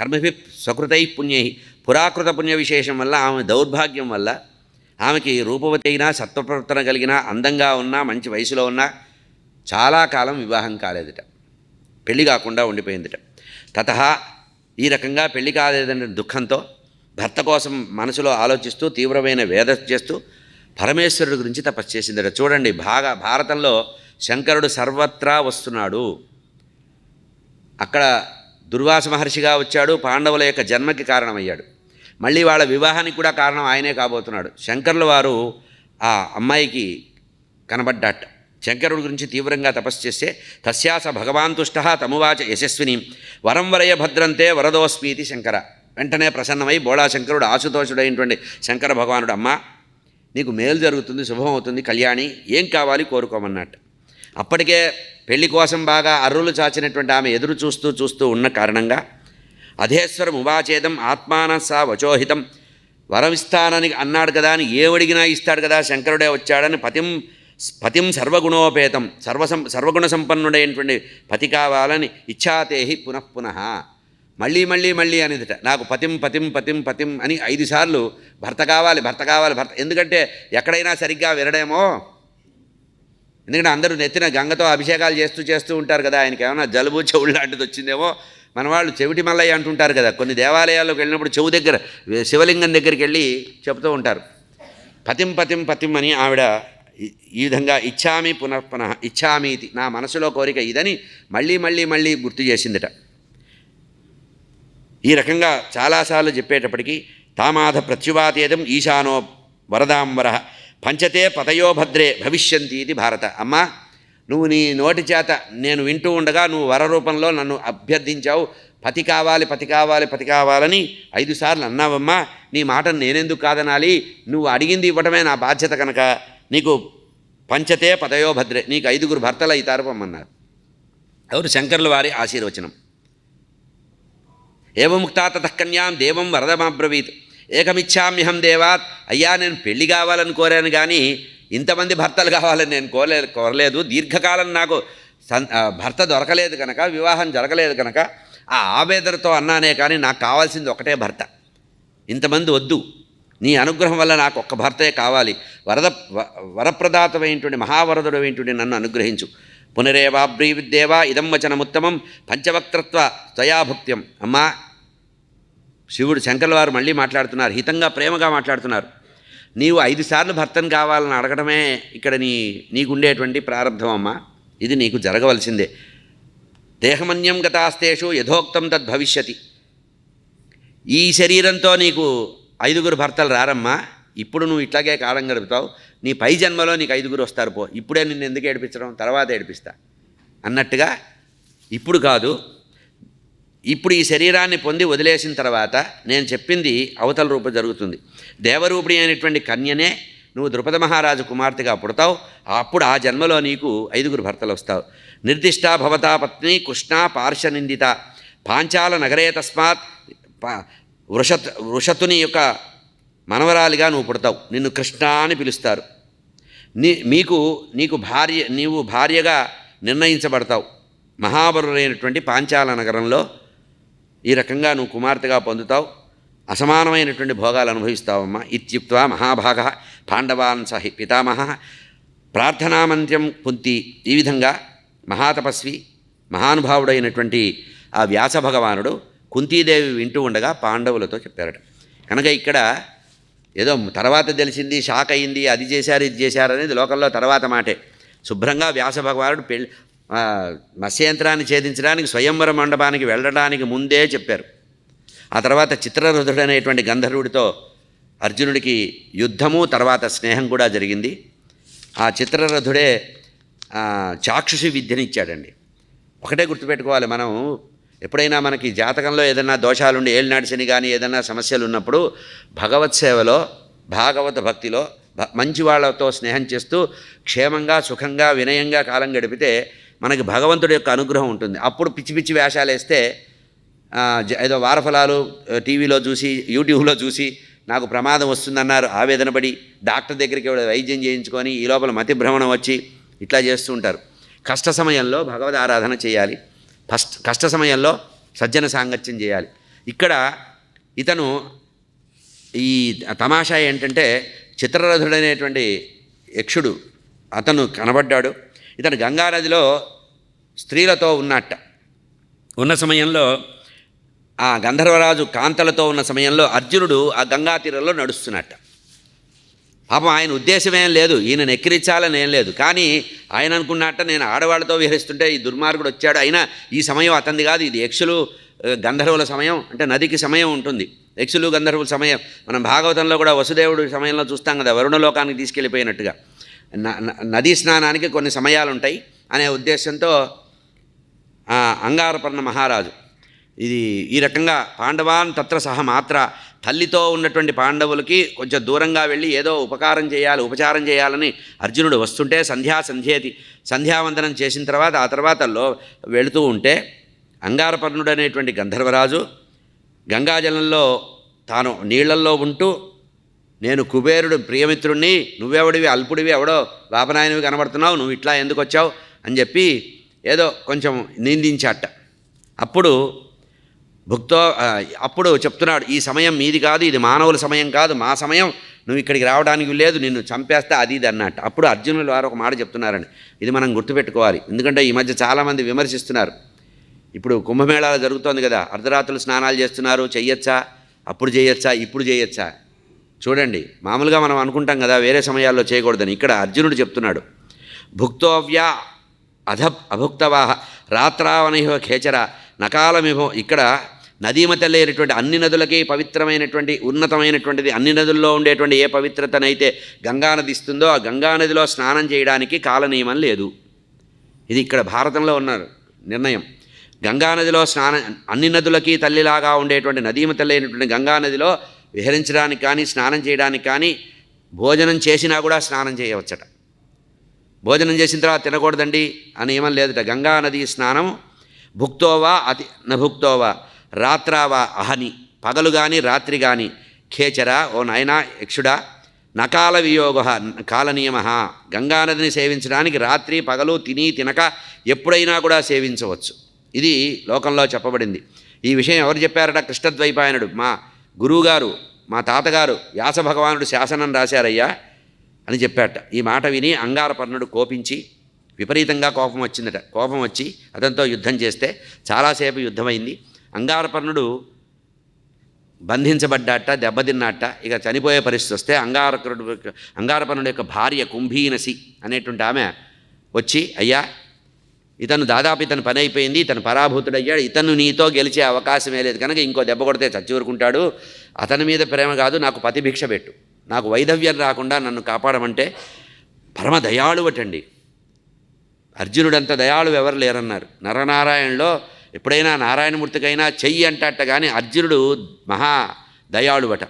కర్మభి స్వకృతై పుణ్యై పురాకృత పుణ్య విశేషం వల్ల ఆమె దౌర్భాగ్యం వల్ల ఆమెకి రూపవతి అయినా సత్వప్రవర్తన కలిగిన అందంగా ఉన్నా మంచి వయసులో ఉన్నా చాలా కాలం వివాహం కాలేదట. పెళ్ళి కాకుండా ఉండిపోయిందిట. తత ఈ రకంగా పెళ్ళి కాలేదనే దుఃఖంతో భర్త కోసం మనసులో ఆలోచిస్తూ తీవ్రమైన వేద చేస్తూ పరమేశ్వరుడి గురించి తపస్సు చేసిందట. చూడండి బాగా భారతంలో శంకరుడు సర్వత్రా వస్తున్నాడు. అక్కడ దుర్వాస మహర్షిగా వచ్చాడు పాండవుల యొక్క జన్మకి కారణమయ్యాడు. మళ్ళీ వాళ్ళ వివాహానికి కూడా కారణం ఆయనే కాబోతున్నాడు. శంకర్ల వారు ఆ అమ్మాయికి కనబడ్డాట. శంకరుడి గురించి తీవ్రంగా తపస్సు చేస్తే తస్యాస భగవాన్ తుష్ట తమువాచ యశస్విని వరం వరయ భద్రంతే వరదోస్మీతి శంకర. వెంటనే ప్రసన్నమై బోళా శంకరుడు ఆశుతోషుడైనటువంటి శంకర భగవానుడు అమ్మ నీకు మేలు జరుగుతుంది శుభం అవుతుంది కళ్యాణి ఏం కావాలి కోరుకోమన్నట్టు అప్పటికే పెళ్ళి కోసం బాగా అర్రులు చాచినటువంటి ఆమె ఎదురు చూస్తూ చూస్తూ ఉన్న కారణంగా అధేశ్వరం ఉవాచేదం ఆత్మాన సా వచోహితం. వరమిస్తానని అన్నాడు కదా అని ఏవడిగినా ఇస్తాడు కదా శంకరుడే వచ్చాడని పతిం పతిం సర్వగుణోపేతం సర్వసం సర్వగుణ సంపన్నుడైనటువంటి పతి కావాలని ఇచ్చాతేహి పునఃపునః మళ్ళీ మళ్ళీ మళ్ళీ అనేదిట నాకు పతిం పతిం పతిం పతిం అని ఐదు సార్లు భర్త కావాలి భర్త కావాలి భర్త ఎందుకంటే ఎక్కడైనా సరిగ్గా వినడేమో ఎందుకంటే అందరూ నెత్తిన గంగతో అభిషేకాలు చేస్తూ చేస్తూ ఉంటారు కదా. ఆయనకి ఏమైనా జలుబు చెవులు లాంటిది వచ్చిందేమో మన వాళ్ళు చెవిటి మల్లయ్య అంటుంటారు కదా. కొన్ని దేవాలయాల్లోకి వెళ్ళినప్పుడు చెవు దగ్గర శివలింగం దగ్గరికి వెళ్ళి చెబుతూ ఉంటారు. పతిం పతిం పతిం అని ఆవిడ ఈ- విధంగా ఇచ్చామి పునఃపునః ఇచ్చామి ఇది నా మనసులో కోరిక ఇదని మళ్ళీ మళ్ళీ మళ్ళీ గుర్తు చేసిందట. ఈ రకంగా చాలాసార్లు చెప్పేటప్పటికీ తామాధ ప్రత్యువాతేదం ఈశానో వరదాంబర పంచతే పతయో భద్రే భవిష్యంతి ఇది భారత. అమ్మా నువ్వు నీ నోటి చేత నేను వింటూ ఉండగా నువ్వు వర రూపంలో నన్ను అభ్యర్థించావు. పతి కావాలి పతి కావాలి పతి కావాలని ఐదు సార్లు అన్నావమ్మా. నీ మాటను నేనెందుకు కాదనాలి? నువ్వు అడిగింది ఇవ్వటమే నా బాధ్యత కనుక. నీకు పంచతే పదయోభద్రే నీకు ఐదుగురు భర్తలు అవుతారు పొమ్మన్నారు ఎవరు? శంకర్ల వారి ఆశీర్వచనం. ఏవముక్తా తతకన్యాం దేవం వరదమాబ్రవీత్. ఏకమిచ్చామ్యహం దేవాత్. అయ్యా నేను పెళ్ళి కావాలని కోరాను కానీ ఇంతమంది భర్తలు కావాలని నేను కోరలే కోరలేదు. దీర్ఘకాలం నాకు సన్ భర్త దొరకలేదు కనుక వివాహం జరగలేదు కనుక ఆ ఆవేదనతో అన్నానే కానీ నాకు కావాల్సింది ఒకటే భర్త. ఇంతమంది వద్దు. నీ అనుగ్రహం వల్ల నాకు ఒక్క భర్తే కావాలి. వరద వరప్రదాతమైనటువంటి మహావరదుడమైనటువంటి నన్ను అనుగ్రహించు. పునరేవాబ్రీవిద్దేవా ఇదం వచనముత్తమం పంచవక్తృత్వ త్వయాభుక్త్యం. అమ్మా శివుడు శంకర్ల వారు మళ్ళీ మాట్లాడుతున్నారు హితంగా ప్రేమగా మాట్లాడుతున్నారు. నీవు ఐదు సార్లు భర్తను కావాలని అడగడమే ఇక్కడ నీ నీకుండేటువంటి ప్రారంభం అమ్మా. ఇది నీకు జరగవలసిందే. దేహమన్యం గతాస్తేషు యథోక్తం తద్భవిష్యతి ఈ శరీరంతో నీకు ఐదుగురు భర్తలు రారమ్మా. ఇప్పుడు నువ్వు ఇట్లాగే కాలం గడుపుతావు. నీ పై జన్మలో నీకు ఐదుగురు వస్తారు పో. ఇప్పుడే నిన్ను ఎందుకు ఏడిపించడం? తర్వాత ఏడిపిస్తా. అన్నట్టుగా ఇప్పుడు కాదు ఇప్పుడు ఈ శరీరాన్ని పొంది వదిలేసిన తర్వాత నేను చెప్పింది అవతల రూప జరుగుతుంది. దేవరూపిణి అయినటువంటి కన్యనే నువ్వు ద్రుపద మహారాజు కుమార్తెగా పుడతావు. అప్పుడు ఆ జన్మలో నీకు ఐదుగురు భర్తలు వస్తావు. నిర్దిష్ట భవతా పత్ని కృష్ణ పార్శ్వనిందిత పాంచాల నగరే తస్మాత్ వృషత్ వృషతుని యొక్క మనవరాలిగా నువ్వు పుడతావు. నిన్ను కృష్ణ అని పిలుస్తారు. నీ మీకు నీకు భార్య నీవు భార్యగా నిర్ణయించబడతావు. మహాబరులైనటువంటి పాంచాల నగరంలో ఈ రకంగా నువ్వు కుమార్తెగా పొందుతావు. అసమానమైనటువంటి భోగాలు అనుభవిస్తావమ్మా. ఇత్యుక్త మహాభాగ పాండవాన్ సహి పితామహ. ప్రార్థనామంత్యం పుంతి ఈ విధంగా మహాతపస్వి మహానుభావుడైనటువంటి ఆ వ్యాస భగవానుడు కుంతీదేవి వింటూ ఉండగా పాండవులతో చెప్పారట. కనుక ఇక్కడ ఏదో తర్వాత తెలిసింది షాక్ అయింది అది చేశారు ఇది చేశారు అనేది లోకంలో తర్వాత మాటే. శుభ్రంగా వ్యాస భగవానుడు పెళ్ళి మత్స్యంత్రాన్ని ఛేదించడానికి స్వయంవర మండపానికి వెళ్ళడానికి ముందే చెప్పారు. ఆ తర్వాత చిత్రరథుడు అనేటువంటి గంధర్వుడితో అర్జునుడికి యుద్ధము తర్వాత స్నేహం కూడా జరిగింది. ఆ చిత్రరథుడే చాక్షుషి విద్యనిచ్చాడండి. ఒకటే గుర్తుపెట్టుకోవాలి మనం. ఎప్పుడైనా మనకి జాతకంలో ఏదైనా దోషాలుండి ఏలినాడు కానీ ఏదైనా సమస్యలు ఉన్నప్పుడు భగవత్ సేవలో భాగవత భక్తిలో మంచి వాళ్ళతో స్నేహం చేస్తూ క్షేమంగా సుఖంగా వినయంగా కాలం గడిపితే మనకి భగవంతుడి యొక్క అనుగ్రహం ఉంటుంది. అప్పుడు పిచ్చి పిచ్చి వేషాలు వేస్తే జ- ఏదో వారఫలాలు టీవీలో చూసి యూట్యూబ్లో చూసి నాకు ప్రమాదం వస్తుందన్నారు. ఆవేదనపడి డాక్టర్ దగ్గరికి వైద్యం చేయించుకొని ఈ లోపల మతి భ్రమణం వచ్చి ఇట్లా చేస్తూ ఉంటారు. కష్ట సమయంలో భగవద్ ఆరాధన చేయాలి. ఫస్ట్ కష్ట సమయంలో సజ్జన సాంగత్యం చేయాలి. ఇక్కడ ఇతను ఈ తమాషా ఏంటంటే చిత్రరథుడనేటువంటి యక్షుడు అతను కనబడ్డాడు. ఇతను గంగానదిలో స్త్రీలతో ఉన్నట్ట. ఉన్న సమయంలో ఆ గంధర్వరాజు కాంతలతో ఉన్న సమయంలో అర్జునుడు ఆ గంగా తీరంలో నడుస్తున్నట్ట. పాపం ఆయన ఉద్దేశమేం లేదు ఈయన ఎక్కిరించాలని ఏం లేదు. కానీ ఆయన అనుకున్నట్ట నేను ఆడవాళ్ళతో విహరిస్తుంటే ఈ దుర్మార్గుడు వచ్చాడు. అయినా ఈ సమయం అతంది కాదు ఇది యక్షులు గంధర్వుల సమయం అంటే నదికి సమయం ఉంటుంది. యక్షులు గంధర్వుల సమయం. మనం భాగవతంలో కూడా వసుదేవుడు సమయంలో చూస్తాం కదా వరుణలోకానికి తీసుకెళ్ళిపోయినట్టుగా. నదీ స్నానానికి కొన్ని సమయాలు ఉంటాయి అనే ఉద్దేశంతో అంగారపర్ణ మహారాజు. ఇది ఈ రకంగా పాండవాన్ తత్ర సహ మాత్ర తల్లితో ఉన్నటువంటి పాండవులకి కొంచెం దూరంగా వెళ్ళి ఏదో ఉపకారం చేయాలి ఉపచారం చేయాలని అర్జునుడు వస్తుంటే సంధ్యా సంధ్యేతి సంధ్యావందనం చేసిన తర్వాత ఆ తర్వాత లో వెళుతూ ఉంటే అంగారపర్ణుడు అనేటువంటి గంధర్వరాజు గంగాజలంలో తాను నీళ్ళల్లో ఉంటూ నేను కుబేరుడు ప్రియమిత్రుణ్ణి నువ్వెవడివి అల్పుడివి ఎవడో లాభనాయనవి కనబడుతున్నావు నువ్వు ఇట్లా ఎందుకు వచ్చావు? అని చెప్పి ఏదో కొంచెం నిందించాట. అప్పుడు భుక్తో అప్పుడు చెప్తున్నాడు ఈ సమయం మీది కాదు ఇది మానవుల సమయం కాదు మా సమయం నువ్వు ఇక్కడికి రావడానికి లేదు నిన్ను చంపేస్తా అది ఇది అన్నట్టు అప్పుడు అర్జునులు వారు ఒక మాట చెప్తున్నారండి. ఇది మనం గుర్తుపెట్టుకోవాలి. ఎందుకంటే ఈ మధ్య చాలామంది విమర్శిస్తున్నారు. ఇప్పుడు కుంభమేళాలు జరుగుతోంది కదా అర్ధరాత్రులు స్నానాలు చేస్తున్నారు చెయ్యొచ్చా? అప్పుడు చేయొచ్చా ఇప్పుడు చేయొచ్చా చూడండి మామూలుగా మనం అనుకుంటాం కదా వేరే సమయాల్లో చేయకూడదని. ఇక్కడ అర్జునుడు చెప్తున్నాడు భుక్తోవ్యా అధ అభుక్తవాహ రాత్రావనయో ఖేచర నకాలమిభో. ఇక్కడ నదీమతల్లేటువంటి అన్ని నదులకి పవిత్రమైనటువంటి ఉన్నతమైనటువంటిది అన్ని నదుల్లో ఉండేటువంటి ఏ పవిత్రతనైతే గంగానది ఇస్తుందో ఆ గంగానదిలో స్నానం చేయడానికి కాలనియమం లేదు. ఇది ఇక్కడ భారతంలో ఉన్నారు నిర్ణయం. గంగానదిలో స్నానం అన్ని నదులకి తల్లిలాగా ఉండేటువంటి నదీమ తల్లి గంగానదిలో విహరించడానికి కానీ స్నానం చేయడానికి కానీ భోజనం చేసినా కూడా స్నానం చేయవచ్చట. భోజనం చేసిన తర్వాత తినకూడదండి అని ఏమని లేదట. గంగా నది స్నానం భుక్తోవా అతి నభుక్తోవా రాత్రావా అహని పగలు కానీ రాత్రి కానీ ఖేచరా ఓ నాయనా యక్షుడా నకాల వియోగ కాలనియమ. గంగానదిని సేవించడానికి రాత్రి పగలు తిని తినక ఎప్పుడైనా కూడా సేవించవచ్చు. ఇది లోకంలో చెప్పబడింది. ఈ విషయం ఎవరు చెప్పారట? కృష్ణద్వైపాయనుడు. మా గురువుగారు మా తాతగారు వ్యాస భగవానుడు శాసనం రాశారయ్యా అని చెప్పాట. ఈ మాట విని అంగారపర్ణుడు కోపించి విపరీతంగా కోపం వచ్చిందట. కోపం వచ్చి అతనితో యుద్ధం చేస్తే చాలాసేపు యుద్ధమైంది. అంగారపర్ణుడు బంధించబడ్డాట దెబ్బతిన్నట్ట ఇక చనిపోయే పరిస్థితి వస్తే అంగారకుడు అంగారపర్ణుడు యొక్క భార్య కుంభీనసి అనేటువంటి ఆమె వచ్చి అయ్యా ఇతను దాదాపు ఇతను పని అయిపోయింది ఇతను పరాభూతుడయ్యాడు ఇతను నీతో గెలిచే అవకాశమే లేదు. కనుక ఇంకో దెబ్బ కొడితే చచ్చివరుకుంటాడు. అతని మీద ప్రేమ కాదు నాకు పతిభిక్ష పెట్టు. నాకు వైధవ్యం రాకుండా నన్ను కాపాడమంటే పరమ దయాళువటండి అర్జునుడంత దయాళు ఎవరు లేరన్నారు. నరనారాయణలో ఎప్పుడైనా నారాయణమూర్తికైనా చెయ్యి అంటట కానీ అర్జునుడు మహా దయాళువట.